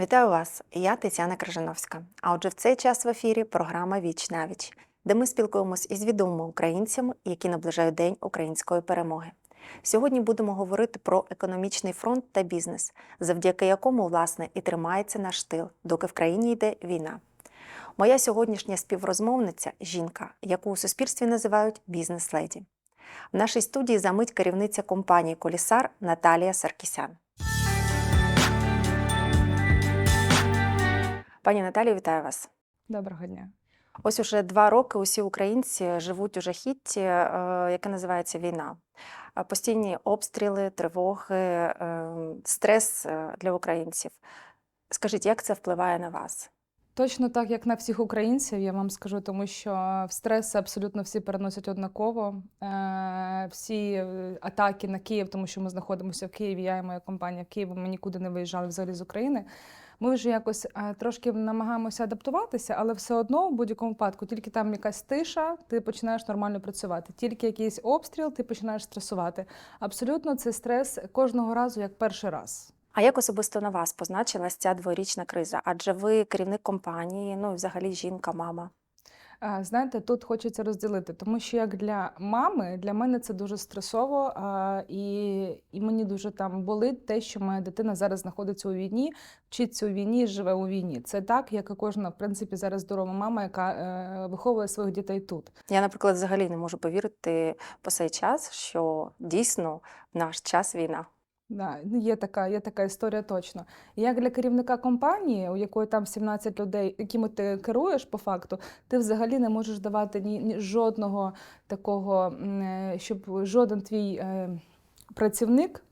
Вітаю вас! Я Тетяна Крижановська. А отже, в цей час в ефірі програма Віч на віч, де ми спілкуємось із відомими українцями, які наближають День української перемоги. Сьогодні будемо говорити про економічний фронт та бізнес, завдяки якому, власне, і тримається наш тил, доки в країні йде війна. Моя сьогоднішня співрозмовниця жінка, яку у суспільстві називають бізнес-леді. В нашій студії замить керівниця компанії Колісар Наталія Саркісян. Пані Наталію, вітаю вас. Доброго дня. Ось уже два роки усі українці живуть у жахітті, е, яке називається війна. Е, Постійні обстріли, тривоги, е, стрес для українців. Скажіть, як це впливає на вас? Точно так, як на всіх українців, я вам скажу, тому що в стрес абсолютно всі переносять однаково. Всі атаки на Київ, тому що ми знаходимося в Києві, я і моя компанія в Києві, ми нікуди не виїжджали взагалі з України. Ми вже якось е, трошки намагаємося адаптуватися, але все одно в будь-якому випадку, тільки там якась тиша, ти починаєш нормально працювати. Тільки якийсь обстріл, ти починаєш стресувати. Абсолютно це стрес кожного разу як перший раз. А як особисто на вас позначилась ця дворічна криза? Адже ви керівник компанії, ну і взагалі жінка, мама. Знаєте, тут хочеться розділити, тому що як для мами, для мене це дуже стресово, і, і мені дуже там болить те, що моя дитина зараз знаходиться у війні, вчиться у війні, живе у війні. Це так, як і кожна, в принципі, зараз здорова мама, яка е, виховує своїх дітей тут. Я, наприклад, взагалі не можу повірити по цей час, що дійсно наш час війна. Да, ну, є така, є така історія точно. Як для керівника компанії, у якої там 17 людей, якими ти керуєш по факту, ти взагалі не можеш давати ні, ні жодного такого, е, щоб жоден твій е, працівник.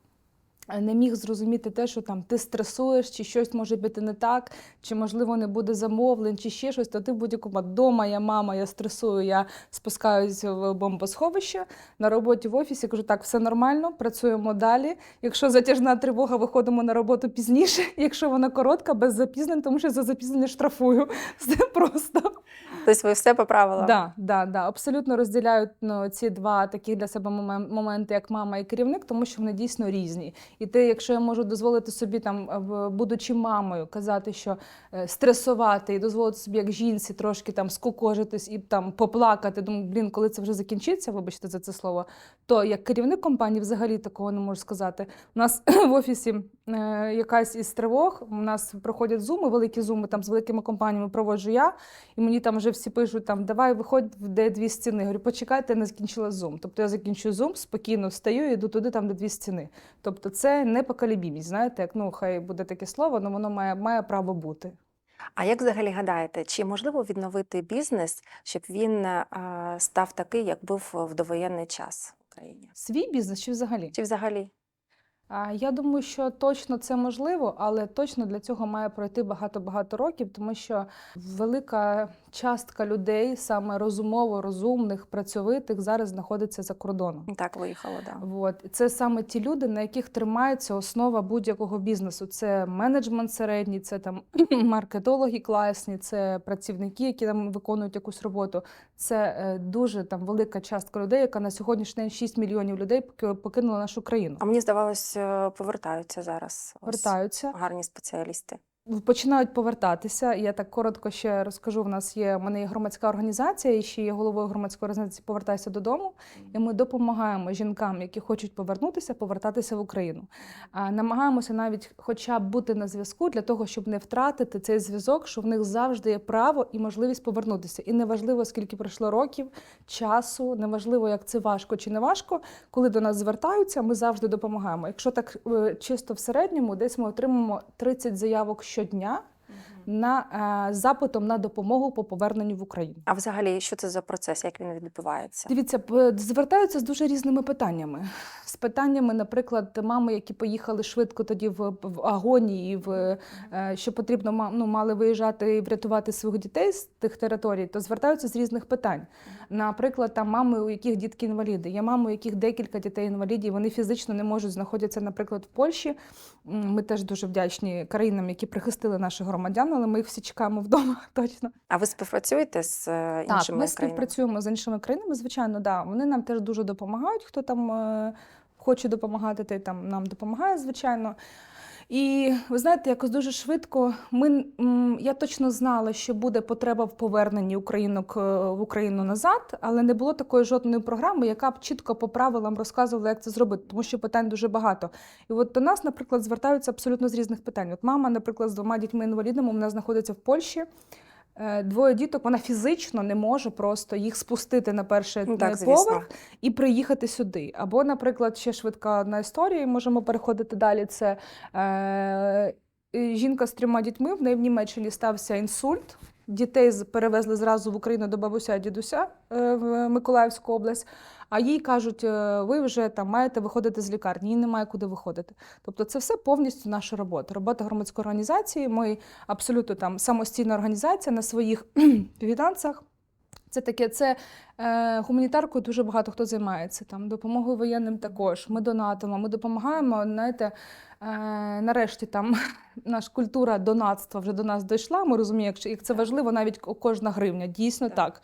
Не міг зрозуміти те, що там ти стресуєш, чи щось може бути не так, чи можливо не буде замовлень, чи ще щось, то ти в будь-якому дома, я мама, я стресую, я спускаюсь в бомбосховище на роботі в офісі. Кажу, так, все нормально, працюємо далі. Якщо затяжна тривога, виходимо на роботу пізніше. Якщо вона коротка, без запізнень, тому що за запізнення штрафую. Все просто. Тобто ви все поправили? Да, да, да. Абсолютно розділяють ну, ці два такі для себе момен- моменти, як мама і керівник, тому що вони дійсно різні. І ти, якщо я можу дозволити собі, там, будучи мамою, казати, що е, стресувати і дозволити собі як жінці трошки там скукожитись і там поплакати, думаю, блін, коли це вже закінчиться, вибачте за це слово, то як керівник компанії взагалі такого не можу сказати. У нас в офісі е, якась із тривог, у нас проходять зуми, великі зуми там з великими компаніями проводжу я, і мені там вже всі пишуть, там, давай виходь, де дві стіни. Говорю, почекайте, я не закінчила зум. Тобто я закінчую зум, спокійно встаю і йду туди, там, де дві стіни. Тобто це непоколебімість, знаєте, як ну, хай буде таке слово, але воно має, має право бути. А як взагалі гадаєте, чи можливо відновити бізнес, щоб він е, став такий, як був в довоєнний час в Україні? Свій бізнес чи взагалі? Чи взагалі? А, Я думаю, що точно це можливо, але точно для цього має пройти багато-багато років, тому що велика частка людей, саме розумово розумних, працьовитих, зараз знаходиться за кордоном. Так виїхало, да. От це саме ті люди, на яких тримається основа будь-якого бізнесу. Це менеджмент середній, це там маркетологи класні, це працівники, які там виконують якусь роботу. Це е, дуже там велика частка людей, яка на сьогоднішній день 6 мільйонів людей поки- покинула нашу країну. А мені здавалось, е, повертаються зараз ось Вертаються. гарні спеціалісти. Починають повертатися. Я так коротко ще розкажу. В нас є в мене є громадська організація, і ще є головою громадської організації Повертайся додому. І ми допомагаємо жінкам, які хочуть повернутися, повертатися в Україну. А намагаємося навіть, хоча б бути на зв'язку для того, щоб не втратити цей зв'язок, що в них завжди є право і можливість повернутися. І неважливо, скільки пройшло років, часу, неважливо, як це важко чи не важко. Коли до нас звертаються, ми завжди допомагаємо. Якщо так е, чисто в середньому, десь ми отримаємо 30 заявок щодня на е, запитом на допомогу по поверненню в Україну. А взагалі, що це за процес, як він відбувається? Дивіться, звертаються з дуже різними питаннями. З питаннями, наприклад, мами, які поїхали швидко тоді в, в агонії, в, е, що потрібно ну, мали виїжджати і врятувати своїх дітей з тих територій, то звертаються з різних питань. Наприклад, там мами, у яких дітки інваліди. Є мами, у яких декілька дітей інвалідів, вони фізично не можуть знаходяться, наприклад, в Польщі. Ми теж дуже вдячні країнам, які прихистили наших громадян, але ми їх всі чекаємо вдома точно. А ви співпрацюєте з е, іншими Так, ми країнами? співпрацюємо з іншими країнами, звичайно, да. Вони нам теж дуже допомагають. Хто там е, хоче допомагати, той там нам допомагає, звичайно. І ви знаєте, якось дуже швидко ми я точно знала, що буде потреба в поверненні українок е, в Україну назад, але не було такої жодної програми, яка б чітко по правилам розказувала, як це зробити, тому що питань дуже багато. І от до нас, наприклад, звертаються абсолютно з різних питань. От мама, наприклад, з двома дітьми інвалідами, вона знаходиться в Польщі. Е, Двоє діток, вона фізично не може просто їх спустити на перший Ну, е, так, звісно. поверх і приїхати сюди. Або, наприклад, ще швидка одна історія, можемо переходити далі. Це е, жінка з трьома дітьми, в неї в Німеччині стався інсульт. Дітей перевезли зразу в Україну до бабуся дідуся е, в Миколаївську область. А їй кажуть, е, ви вже там маєте виходити з лікарні, їй немає куди виходити. Тобто, це все повністю наша робота. Робота громадської організації. Ми абсолютно там самостійна організація на своїх фінансах. Це таке, це е, гуманітаркою дуже багато хто займається. Там допомогою воєнним також. Ми донатимо, ми допомагаємо. Знаєте, е, нарешті там наша культура донатства вже до нас дійшла. Ми розуміємо, як, це важливо, навіть кожна гривня. Дійсно так.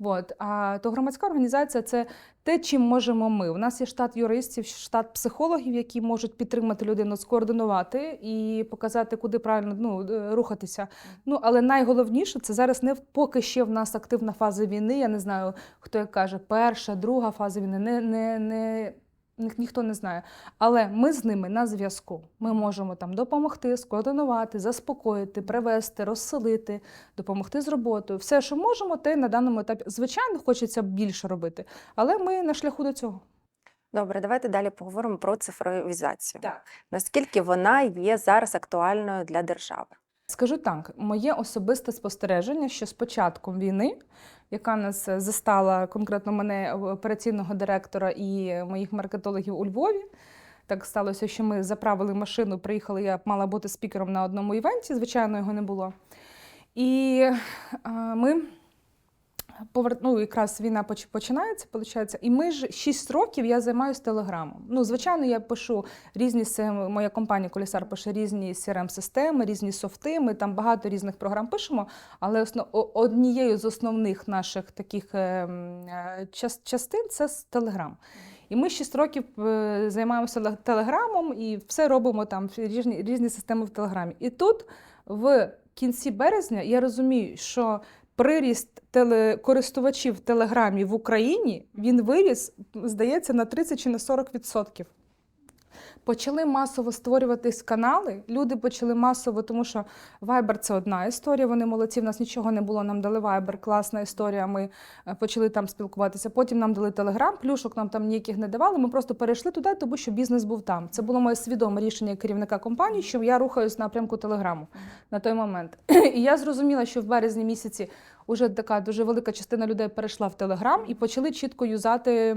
От. А то громадська організація це те, чим можемо ми. У нас є штат юристів, штат психологів, які можуть підтримати людину, скоординувати і показати, куди правильно ну, е, рухатися. Ну, але найголовніше це зараз не поки ще в нас активна фаза війни. Я не знаю, хто як каже, перша, друга фаза війни. Не, не, не, ніхто не знає. Але ми з ними на зв'язку. Ми можемо там допомогти, скоординувати, заспокоїти, привести, розселити, допомогти з роботою. Все, що можемо, те на даному етапі. Звичайно, хочеться більше робити, але ми на шляху до цього. Добре, давайте далі поговоримо про цифровізацію. Так. Наскільки вона є зараз актуальною для держави? Скажу так, моє особисте спостереження, що з початком війни, яка нас е, застала конкретно мене, е, операційного директора і моїх маркетологів у Львові. Так сталося, що ми заправили машину, приїхали. Я мала бути спікером на одному івенті, звичайно, його не було. І е, ми повер... ну, якраз війна поч- починається, виходить, і ми ж 6 років я займаюся телеграмом. Ну, звичайно, я пишу різні моя компанія Колісар пише різні crm системи різні софти. Ми там багато різних програм пишемо, але основ... однією з основних наших таких е, е, частин це телеграм. І ми 6 років е, займаємося телеграмом і все робимо там різні, різні системи в телеграмі. І тут в кінці березня я розумію, що приріст телекористувачів в Телеграмі в Україні він виріс, здається, на 30 чи на 40%. Почали масово створюватись канали. Люди почали масово, тому що Viber – це одна історія. Вони молодці. В нас нічого не було. Нам дали Viber, класна історія. Ми е, почали там спілкуватися. Потім нам дали Telegram, плюшок нам там ніяких не давали. Ми просто перейшли туди, тому що бізнес був там. Це було моє свідоме рішення керівника компанії, що я рухаюсь в напрямку Телеграму на той момент. І я зрозуміла, що в березні місяці Уже така дуже велика частина людей перейшла в Телеграм і почали чітко юзати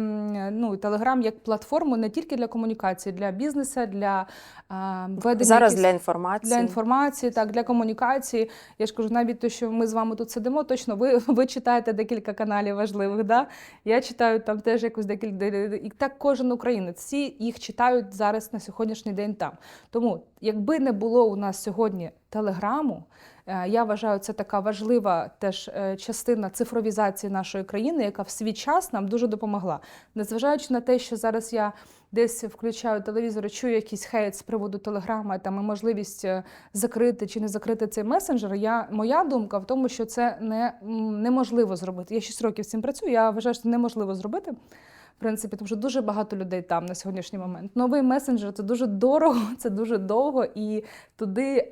ну, Телеграм як платформу не тільки для комунікації, для бізнесу, для а, ведення Зараз якісь- для інформації. для інформації, так для комунікації. Я ж кажу, навіть те, що ми з вами тут сидимо, точно ви, ви читаєте декілька каналів важливих. Да? Я читаю там теж якусь декілька і так кожен українець. Всі їх читають зараз на сьогоднішній день там. Тому, якби не було у нас сьогодні телеграму. Е, Я вважаю, це така важлива теж е, частина цифровізації нашої країни, яка в свій час нам дуже допомогла. Незважаючи на те, що зараз я десь включаю телевізор, і чую якийсь хейт з приводу телеграма, там і можливість е, закрити чи не закрити цей месенджер. Я моя думка в тому, що це не неможливо зробити. Я 6 років з цим працюю. Я вважаю, що це неможливо зробити. В принципі, тому що дуже багато людей там на сьогоднішній момент. Новий месенджер це дуже дорого, це дуже довго, і туди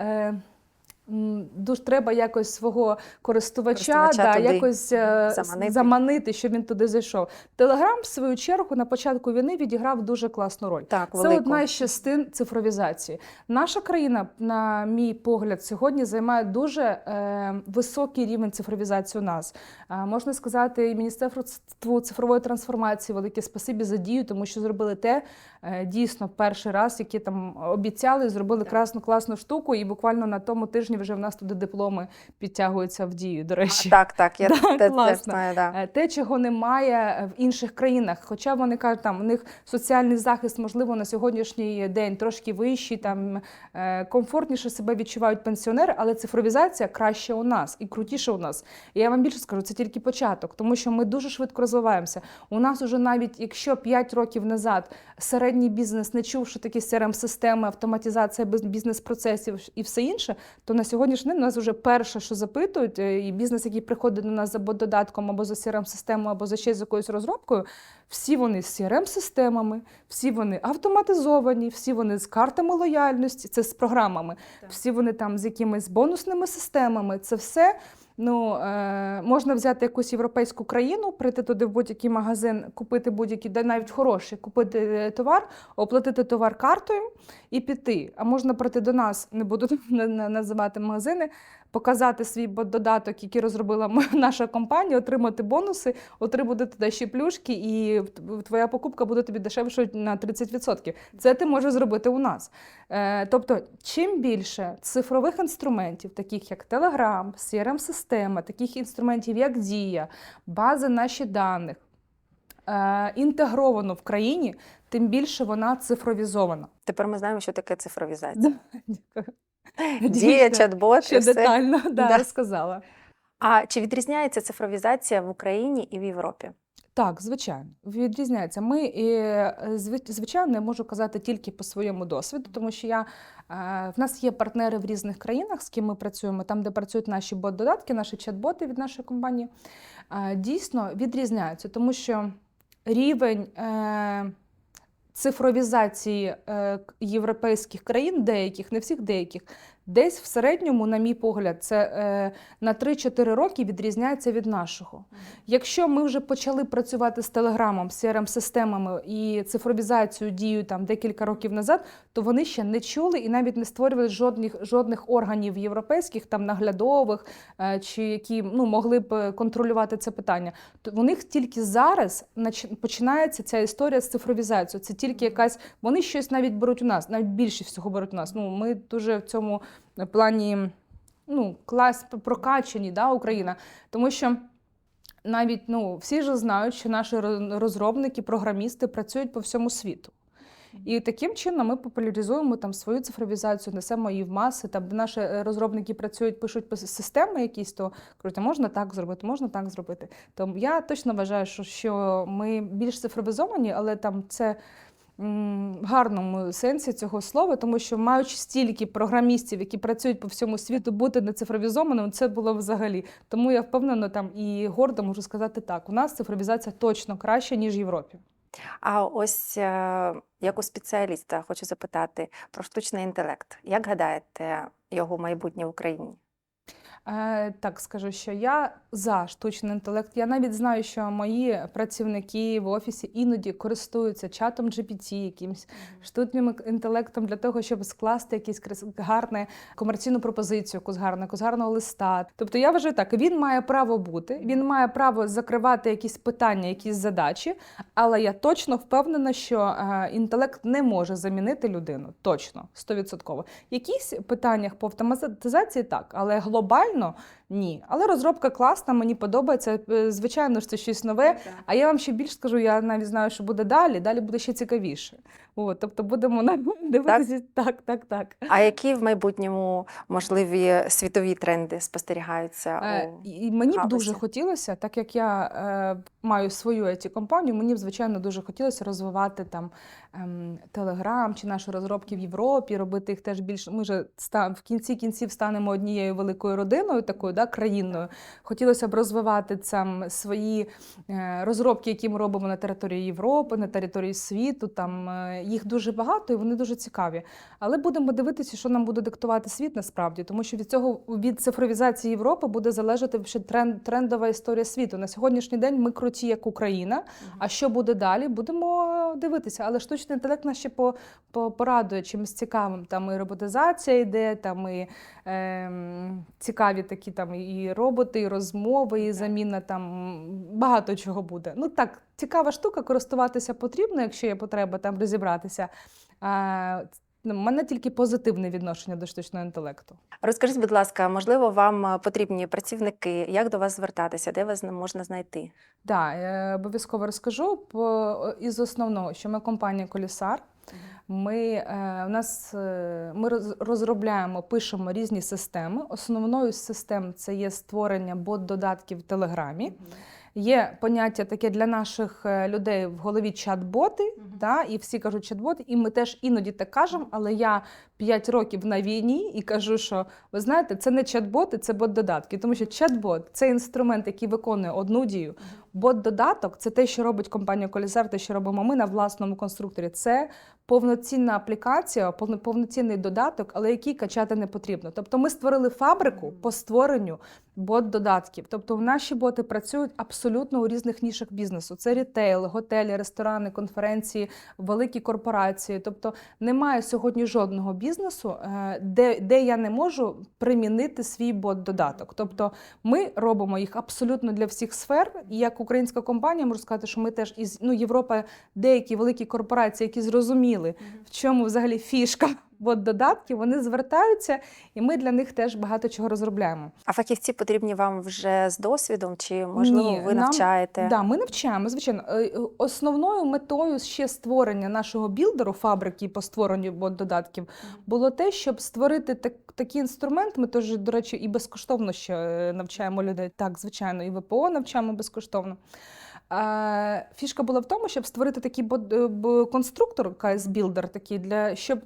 дуже треба якось свого користувача, Користувача да, якось е, заманити. заманити, щоб він туди зайшов. Телеграм, в свою чергу, на початку війни відіграв дуже класну роль. Так, Це велику. одна із частин цифровізації. Наша країна, на мій погляд, сьогодні займає дуже е, високий рівень цифровізації у нас. Е, можна сказати, і Міністерству цифрової трансформації велике спасибі за дію, тому що зробили те е, дійсно перший раз, які там обіцяли, зробили класну класну штуку. І буквально на тому тижні тижні вже в нас туди дипломи підтягуються в дію. До речі, Так, так, я Да, те- класно. знаю, да. Е, те, чого немає в інших країнах. Хоча вони кажуть, там у них соціальний захист, можливо, на сьогоднішній день трошки вищий, там е, комфортніше себе відчувають пенсіонери, але цифровізація краще у нас і крутіше у нас. І я вам більше скажу, це тільки початок, тому що ми дуже швидко розвиваємося. У нас уже навіть якщо 5 років назад середній бізнес не чув, що такі crm системи автоматизація бізнес-процесів і все інше, то на сьогоднішній день у нас вже перше, що запитують, е, і бізнес, який приходить до нас за додатком або за crm системою або за ще з якоюсь розробкою, всі вони з crm системами всі вони автоматизовані, всі вони з картами лояльності, це з програмами, всі вони там з якимись бонусними системами. Це все. Ну, е, можна взяти якусь європейську країну, прийти туди в будь-який магазин, купити будь-який, де навіть хороший, купити е, товар, оплатити товар картою і піти. А можна прийти до нас, не буду на- на- називати магазини, показати свій додаток, який розробила наша компанія, отримати бонуси, отримати туди ще плюшки, і твоя покупка буде тобі дешевшою на 30%. Це ти можеш зробити у нас. Е, тобто, чим більше цифрових інструментів, таких як Telegram, CRM-система, таких інструментів, як Дія, бази наші даних, е, інтегровано в країні, тим більше вона цифровізована. Тепер ми знаємо, що таке цифровізація. Дякую. Дія, чат-бот і Ще все. детально да, Да. розказала. А чи відрізняється цифровізація в Україні і в Європі? Так, звичайно, відрізняється. Ми, е, зви- звичайно, я можу казати тільки по своєму досвіду, тому що я, е, в нас є партнери в різних країнах, з ким ми працюємо, там, де працюють наші бот-додатки, наші чат-боти від нашої компанії, е, дійсно відрізняються, тому що рівень е, цифровізації е, європейських країн, деяких, не всіх деяких, десь в середньому, на мій погляд, це е, на 3-4 роки відрізняється від нашого. Якщо ми вже почали працювати з телеграмом, CRM-системами і цифровізацією дію там декілька років назад, то вони ще не чули і навіть не створювали жодних, жодних органів європейських, там наглядових, е, чи які ну, могли б е, контролювати це питання. То у них тільки зараз починається ця історія з цифровізацією. Це тільки якась, вони щось навіть беруть у нас, навіть більше всього беруть у нас. Ну, ми дуже в цьому плані ну, клас прокачані, да, Україна. Тому що навіть ну, всі ж знають, що наші розробники, програмісти працюють по всьому світу. І таким чином ми популяризуємо там свою цифровізацію, несемо її в маси. Там, де наші е, розробники працюють, пишуть системи якісь, то кажуть, «А можна так зробити, можна так зробити. То я точно вважаю, що, що ми більш цифровізовані, але там це в гарному сенсі цього слова, тому що маючи стільки програмістів, які працюють по всьому світу, бути не цифровізованим, це було взагалі. Тому я впевнена там і гордо можу сказати так: у нас цифровізація точно краща, ніж в Європі. А ось е, як у спеціаліста хочу запитати про штучний інтелект. Як гадаєте, його майбутнє в Україні? Е, так скажу, що я за штучний інтелект. Я навіть знаю, що мої працівники в офісі іноді користуються чатом GPT, якимсь штучним інтелектом для того, щоб скласти крас- гарне комерційну пропозицію, якусь гарну, якусь гарного листа. Тобто я вважаю так, він має право бути, він має право закривати якісь питання, якісь задачі, але я точно впевнена, що е, інтелект не може замінити людину. Точно, стовідсотково. Якісь питаннях по автоматизації так, але глобально の ні. Але розробка класна, мені подобається. Е, Звичайно ж, це щось нове. А я вам ще більше скажу, я навіть знаю, що буде далі. Далі буде ще цікавіше. От, тобто будемо дивитися. Так, так, так. А які в майбутньому можливі світові тренди спостерігаються? Е, у... І мені б дуже хотілося, так як я е, маю свою it компанію мені б звичайно дуже хотілося розвивати там Telegram чи наші розробки в Європі, робити їх теж більше. Ми вже ста- в кінці кінців станемо однією великою родиною, такою да, країною. Хотілося б розвивати там свої е, розробки, які ми робимо на території Європи, на території світу. Там е, їх дуже багато і вони дуже цікаві. Але будемо дивитися, що нам буде диктувати світ насправді, тому що від цього від цифровізації Європи буде залежати ще тренд, трендова історія світу. На сьогоднішній день ми круті як Україна. А що буде далі? Будемо дивитися. Але штучний інтелект нас ще по, по порадує чимось цікавим. Там і роботизація йде, там і ем, цікаві такі там і роботи, і розмови, і заміна там багато чого буде. Ну так, цікава штука, користуватися потрібно, якщо є потреба там розібратися. А, У мене тільки позитивне відношення до штучного інтелекту. Розкажіть, будь ласка, можливо, вам потрібні працівники? Як до вас звертатися? Де вас можна знайти? Так, я обов'язково розкажу із основного, що ми компанія Колісар. Ми, е, у нас, е, ми розробляємо, пишемо різні системи. Основною з систем це є створення бот-додатків в Телеграмі. Є поняття таке для наших е, людей в голові чат-боти, та, і всі кажуть чат-боти, і ми теж іноді так кажемо, але я 5 років на війні і кажу, що ви знаєте, це не чат-боти, це бот-додатки. Тому що чат-бот це інструмент, який виконує одну дію. Бот-додаток це те, що робить компанія Колісар, те, що робимо ми на власному конструкторі. Це повноцінна аплікація, повно- повноцінний додаток, але який качати не потрібно. Тобто ми створили фабрику по створенню бот-додатків. Тобто наші боти працюють абсолютно у різних нішах бізнесу. Це рітейл, готелі, ресторани, конференції, великі корпорації. Тобто немає сьогодні жодного бізнесу, е, де, де я не можу примінити свій бот-додаток. Тобто ми робимо їх абсолютно для всіх сфер. І як українська компанія можу сказати, що ми теж із ну, Європа, деякі великі корпорації, які зрозуміли, в чому взагалі фішка бот-додатків, вони звертаються, і ми для них теж багато чого розробляємо. А фахівці потрібні вам вже з досвідом, чи можливо Ні, ви нам- навчаєте? Да, ми навчаємо. Звичайно, Е, е, основною метою ще створення нашого білдеру, фабрики по створенню бот-додатків, було те, щоб створити так, такий інструмент. Ми теж, до речі, і безкоштовно ще е, навчаємо людей. Так, звичайно, і ВПО навчаємо безкоштовно. Е, Фішка була в тому, щоб створити такий е, конструктор, KS Builder, такий для щоб.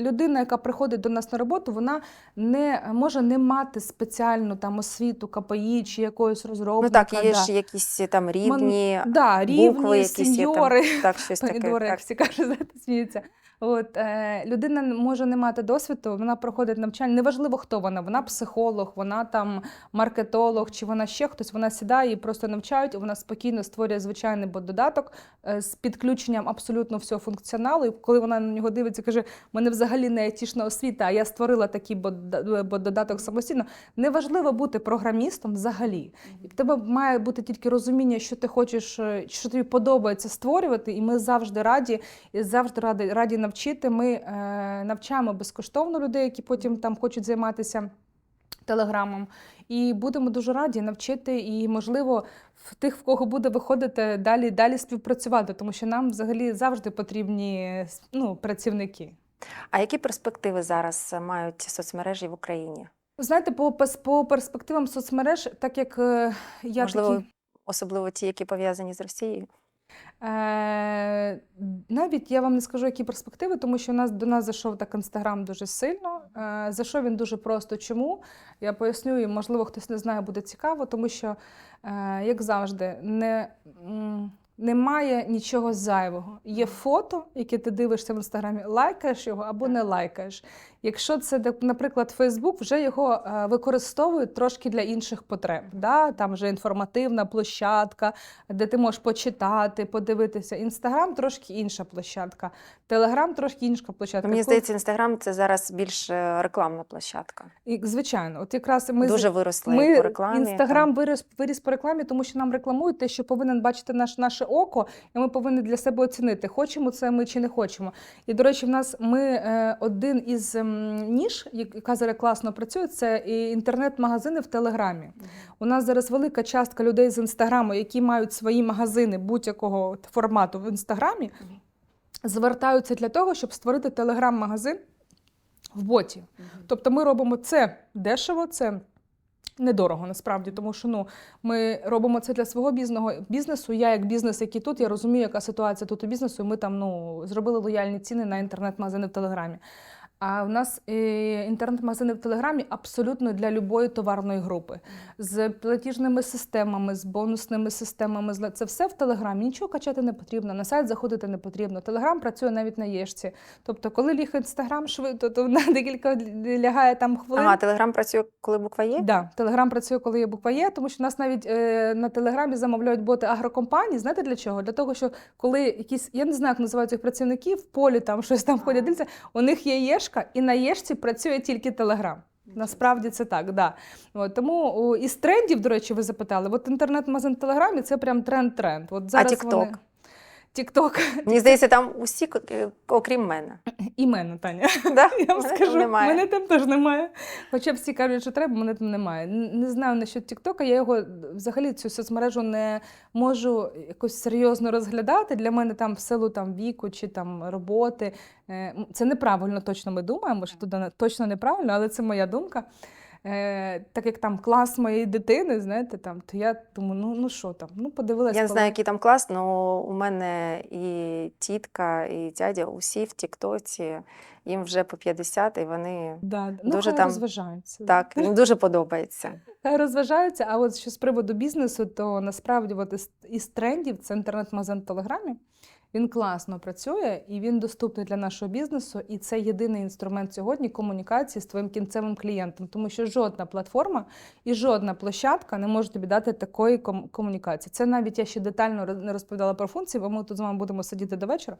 Людина, яка приходить до нас на роботу, вона не може не мати спеціальну там освіту КПІ чи якоїсь Ну так, є да. ж якісь там рівні, Да, рівні, букви, якісь є там, так, щось таке. помідори, як всі кажуть, знаєте, сміються. От, е, людина може не мати досвіду, вона проходить навчання. Неважливо, хто вона. Вона психолог, вона там маркетолог, чи вона ще хтось. Вона сідає і просто навчають. Вона спокійно створює звичайний бот-додаток е, з підключенням абсолютно всього функціоналу. І коли вона на нього дивиться, каже: мене взагалі не айтішна освіта, а я створила такий бот- бот-додаток самостійно. Неважливо бути програмістом взагалі. І в тебе має бути тільки розуміння, що ти хочеш, е, що тобі подобається створювати, і ми завжди раді і завжди раді, раді навчити. Ми е, навчаємо безкоштовно людей, які потім там хочуть займатися телеграмом. І будемо дуже раді навчити, і можливо в тих, в кого буде виходити далі, далі співпрацювати, тому що нам взагалі завжди потрібні ну, працівники. А які перспективи зараз мають соцмережі в Україні? Знаєте, по, по перспективам соцмереж, так як е, я Можливо, такі... особливо ті, які пов'язані з Росією? Е, навіть я вам не скажу, які перспективи, тому що у нас до нас зайшов так інстаграм дуже сильно. Е, зайшов він дуже просто. Чому? Я поясню, і можливо хтось не знає, буде цікаво, тому що, е, як завжди, не. Немає нічого зайвого. Є фото, яке ти дивишся в інстаграмі, лайкаєш його або не лайкаєш. Якщо це, наприклад, Фейсбук, вже його е, використовують трошки для інших потреб. Да? Там вже інформативна площадка, де ти можеш почитати, подивитися. Інстаграм трошки інша площадка, Телеграм трошки інша площадка. Мені здається, інстаграм це зараз більш е, рекламна площадка. І, звичайно, от якраз ми Дуже виросли ми по рекламі. інстаграм виріс, виріс по рекламі, тому що нам рекламують те, що повинен бачити наш, наше око, і ми повинні для себе оцінити, хочемо це ми чи не хочемо. І до речі, в нас ми е, один із ем, ніж, як- яка зараз класно працює, це інтернет-магазини в Телеграмі. У нас зараз велика частка людей з інстаграму, які мають свої магазини будь-якого формату в інстаграмі, звертаються для того, щоб створити телеграм-магазин в боті. Тобто ми робимо це дешево, це недорого насправді, тому що ну, ми робимо це для свого бізного бізнесу. Я як бізнес, який тут, я розумію, яка ситуація тут у бізнесу. Ми там ну, зробили лояльні ціни на інтернет-магазини в Телеграмі. А в нас е, інтернет-магазини в Телеграмі абсолютно для любої товарної групи з платіжними системами, з бонусними системами. Це все в Телеграмі. Нічого качати не потрібно, на сайт заходити не потрібно. Телеграм працює навіть на Єшці. Тобто, коли ліг інстаграм швидко, то на декілька лягає там хвилин. Ага, телеграм працює, коли буква є? Да, Телеграм працює, коли є буква Є, тому що нас навіть е, на Телеграмі замовляють боти агрокомпаній. Знаєте для чого? Для того, що коли якісь, я не знаю, як називають цих працівників, в полі там щось там ходять, дивляться, у них є Єшка, і на Єшці працює тільки Телеграм. Насправді це так, да. От, тому о, із трендів, до речі, ви запитали, от інтернет-магазин в Телеграмі це прям тренд-тренд. От зараз TikTok? вони... TikTok Мені здається, там усі, е, окрім мене. і мене, Таня. Да? Я вам Мене там скажу, немає. мене там теж немає. Хоча всі кажуть, що треба, мене там немає. Не знаю насчет Тіктока, я його взагалі цю соцмережу не можу якось серйозно розглядати. Для мене там в силу там віку чи там роботи. е, Це неправильно, точно ми думаємо, що туди точно неправильно, але це моя думка. Е, так як там клас моєї дитини, знаєте, там, то я думаю, ну, ну що там, ну подивилася. Я не знаю, який там клас, але у мене і тітка, і дядя усі в Тіктоці, їм вже по 50, і вони Да, ну, дуже там- розважаються. так, їм дуже подобається. Хай розважаються. А от що з приводу бізнесу, то насправді от із, із трендів це інтернет-магазин в Телеграмі. Він класно працює і він доступний для нашого бізнесу. І це єдиний інструмент сьогодні комунікації з твоїм кінцевим клієнтом, тому що жодна платформа і жодна площадка не може тобі дати такої ком- комунікації. Це навіть я ще детально не розповідала про функції, бо ми тут з вами будемо сидіти до вечора.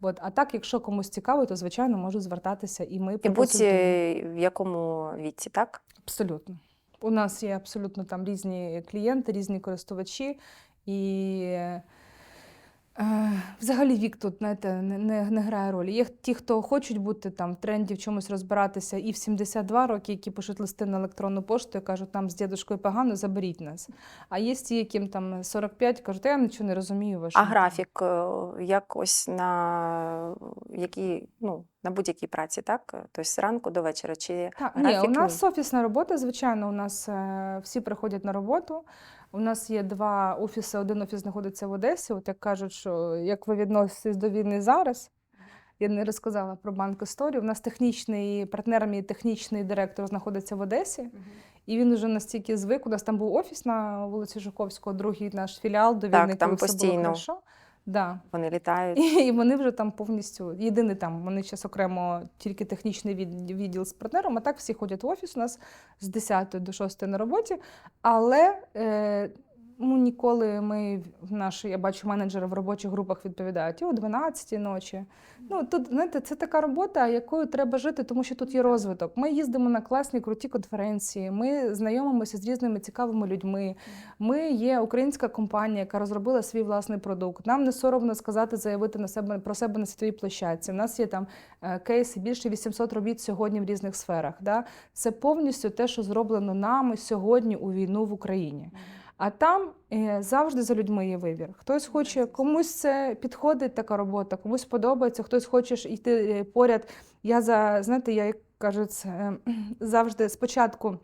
От, а так, якщо комусь цікаво, то звичайно можуть звертатися і ми І будь е, в якому віці, так? Абсолютно. У нас є абсолютно там різні клієнти, різні користувачі. І взагалі вік тут знаєте, не, не, не грає ролі. Є ті, хто хочуть бути там в тренді, в чомусь розбиратися, і в 72 роки, які пишуть листи на електронну пошту і кажуть, там з дідушкою погано, заберіть нас. А є ті, яким там 45, кажуть, я нічого не розумію. А графік е, якось на які, ну, на будь-якій праці, так? Тобто з ранку до вечора. Чи Так, ні, у нас офісна робота, звичайно, у нас е, всі приходять на роботу. У нас є два офіси. Один офіс знаходиться в Одесі. От як кажуть, що як ви відноситесь до війни зараз. Я не розказала про банк історію. У нас технічний партнер, мій технічний директор знаходиться в Одесі, і він вже настільки звик. У нас там був офіс на вулиці Жуковського, другий наш філіал до Так, там коли все постійно. було хорошо. Да. вони літають? І вони вже там повністю єдиний там. Вони зараз окремо тільки технічний від- відділ з партнером, а так всі ходять в офіс. У нас з 10 до 6 на роботі. Але е, ну, ніколи ми в наші, я бачу, менеджери в робочих групах відповідають і о 12 ночі. Ну тут знаєте, це така робота, якою треба жити, тому що тут є розвиток. Ми їздимо на класні круті конференції. Ми знайомимося з різними цікавими людьми. Ми є українська компанія, яка розробила свій власний продукт. Нам не соромно сказати, заявити на себе про себе на світовій площадці. У нас є там е, кейси більше 800 робіт сьогодні в різних сферах. Да? Це повністю те, що зроблено нами сьогодні у війну в Україні. А там е, завжди за людьми є вибір. Хтось хоче, комусь це підходить така робота, комусь подобається, хтось хоче йти е, поряд. Я за знаєте, я як кажуть, е, завжди спочатку.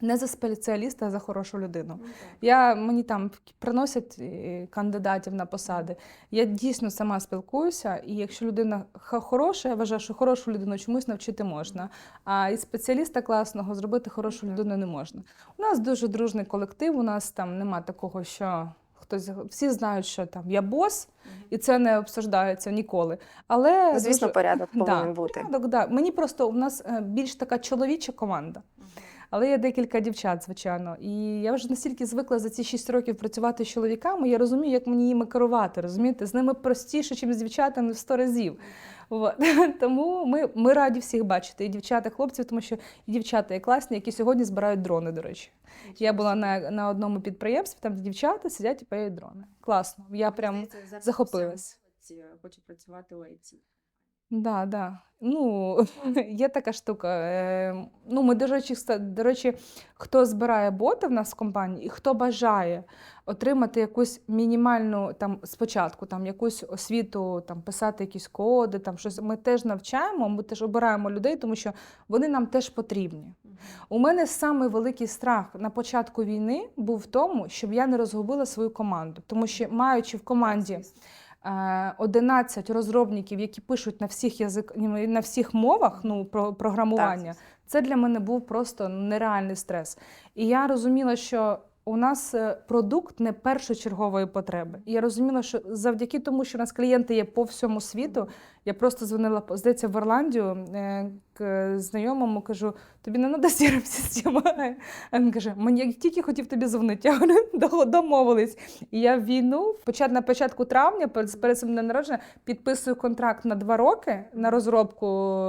Не за спеціаліста, а за хорошу людину. Я мені там приносять е, кандидатів на посади. Я дійсно сама спілкуюся, і якщо людина хороша, я вважаю, що хорошу людину чомусь навчити можна. А із спеціаліста класного зробити хорошу людину не можна. У нас дуже дружний колектив. У нас там нема такого, що хтось всі знають, що там я бос, і це не обсуждається ніколи. Але Ну, Звісно, дуже- порядок Да, повинен бути. порядок, да. Мені просто у нас е, більш така чоловіча команда. Але є декілька дівчат, звичайно. І я вже настільки звикла за ці 6 років працювати з чоловіками, я розумію, як мені їми керувати. Розумієте? З ними простіше, ніж з дівчатами в 100 разів. От. Тому ми, ми раді всіх бачити, і дівчата, і хлопців, тому що і дівчата є класні, які сьогодні збирають дрони, до речі. Я була на, на одному підприємстві, там дівчата сидять і пають дрони. Класно. Я прям захопилась. Хочу працювати у IT. Да, да. Ну, є така штука. Е, ну, ми, до речі, ста- до речі, хто збирає боти в нас в компанії, і хто бажає отримати якусь мінімальну там спочатку, там якусь освіту, там писати якісь коди, там щось. Ми теж навчаємо, ми теж обираємо людей, тому що вони нам теж потрібні. У мене самий великий страх на початку війни був в тому, щоб я не розгубила свою команду, тому що маючи в команді. е, 11 розробників, які пишуть на всіх язик, на всіх мовах ну, про програмування, це для мене був просто нереальний стрес. І я розуміла, що у нас е, продукт не першочергової потреби. І я розуміла, що завдяки тому, що у нас клієнти є по всьому світу, Я просто дзвонила здається, в Ірландію е, к знайомому, кажу: тобі не треба crm система А він каже: мені як тільки хотів тобі дзвонити. Я говорю, домовились. І я в війну на початку травня, перед своїм днем народження, підписую контракт на два роки на розробку,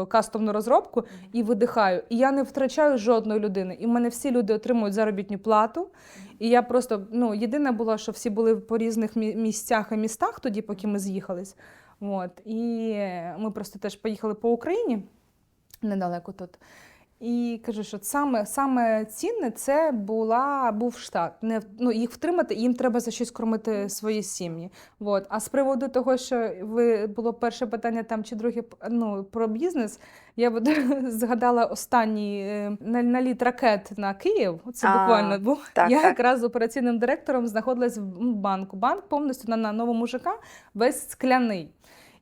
кастомну розробку і видихаю. І я не втрачаю жодної людини. І в мене всі люди отримують заробітну плату. І я просто ну єдине було, що всі були по різних місцях і містах тоді, поки ми з'їхались. От і ми просто теж поїхали по Україні недалеко тут. І кажу, що саме, саме цінне це була, був штат. Не, ну, їх втримати, їм треба за щось кормити свої сім'ї. От. А з приводу того, що ви було перше питання там чи друге ну, про бізнес, я от згадала останній е, на- наліт ракет на Київ. Це А, буквально був. так, я так. якраз з операційним директором знаходилась в банку. Банк повністю на, на новому ЖК весь скляний.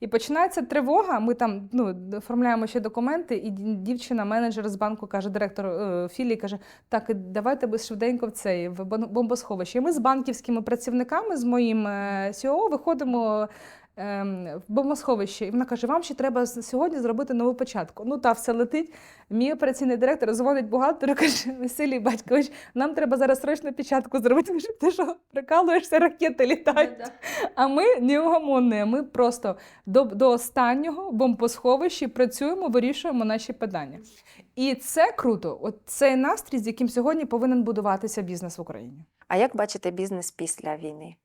І починається тривога. Ми там ну, оформляємо ще документи, і дівчина, менеджер з банку, каже, директор е, філії, каже: так, давайте ви швиденько в цей в бомбосховище. І ми з банківськими працівниками, з моїм е, СІО, виходимо. Ем, В бомбосховище, і вона каже: вам ще треба сьогодні зробити нову початку. Ну та все летить. Мій операційний директор дзвонить бухгалтеру, каже: Василій Батькович, нам треба зараз срочно печатку зробити. Я кажу, Ти що, прикалуєшся, ракети літають? А ми неугомонні, ми просто до, до останнього бомбосховищі працюємо, вирішуємо наші питання. І це круто. От цей настрій, з яким сьогодні повинен будуватися бізнес в Україні. А як бачите бізнес після війни?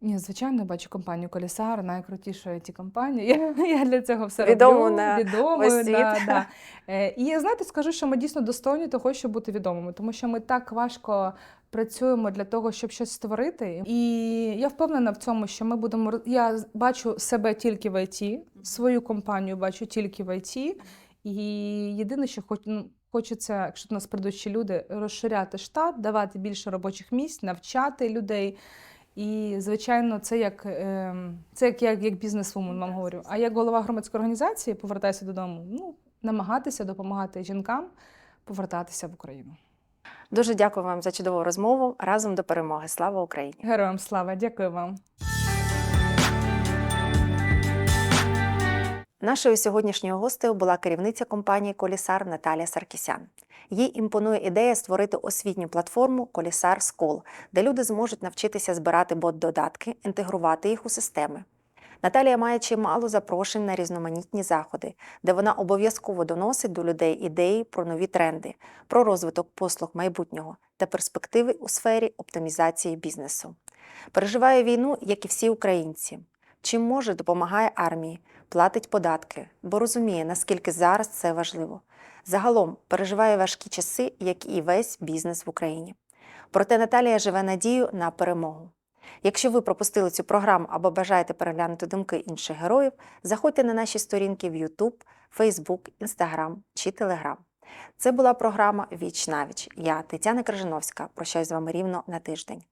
Ні, звичайно, бачу компанію Колісар, найкрутіша it компанія. Я, я для цього все Відому роблю. на відомою, весь світ. Да, да. Е, І знаєте, скажу, що ми дійсно достойні того, щоб бути відомими, тому що ми так важко працюємо для того, щоб щось створити. І я впевнена в цьому, що ми будемо Я бачу себе тільки в ІТ, свою компанію бачу тільки в ІТ. І єдине, що хоч, ну, хочеться, якщо до нас прийдуть ще люди, розширяти штат, давати більше робочих місць, навчати людей. І, звичайно, це як, ем, це як, як, як бізнес-вумен, вам говорю. А як голова громадської організації, повертаюся додому, ну, намагатися допомагати жінкам повертатися в Україну. Дуже дякую вам за чудову розмову. Разом до перемоги. Слава Україні! Героям слава, дякую вам. Нашою сьогоднішньою гостею була керівниця компанії Колісар Наталія Саркісян. Їй імпонує ідея створити освітню платформу Колісар School, де люди зможуть навчитися збирати бот-додатки, інтегрувати їх у системи. Наталія має чимало запрошень на різноманітні заходи, де вона обов'язково доносить до людей ідеї про нові тренди, про розвиток послуг майбутнього та перспективи у сфері оптимізації бізнесу. Переживає війну, як і всі українці. Чим може, допомагає армії, платить податки, бо розуміє, наскільки зараз це важливо. Загалом переживає важкі часи, як і весь бізнес в Україні. Проте Наталія живе надію на перемогу. Якщо ви пропустили цю програму або бажаєте переглянути думки інших героїв, заходьте на наші сторінки в YouTube, Facebook, Instagram чи Telegram. Це була програма Віч навіч. Я Тетяна Крижановська. Прощаюсь з вами рівно на тиждень.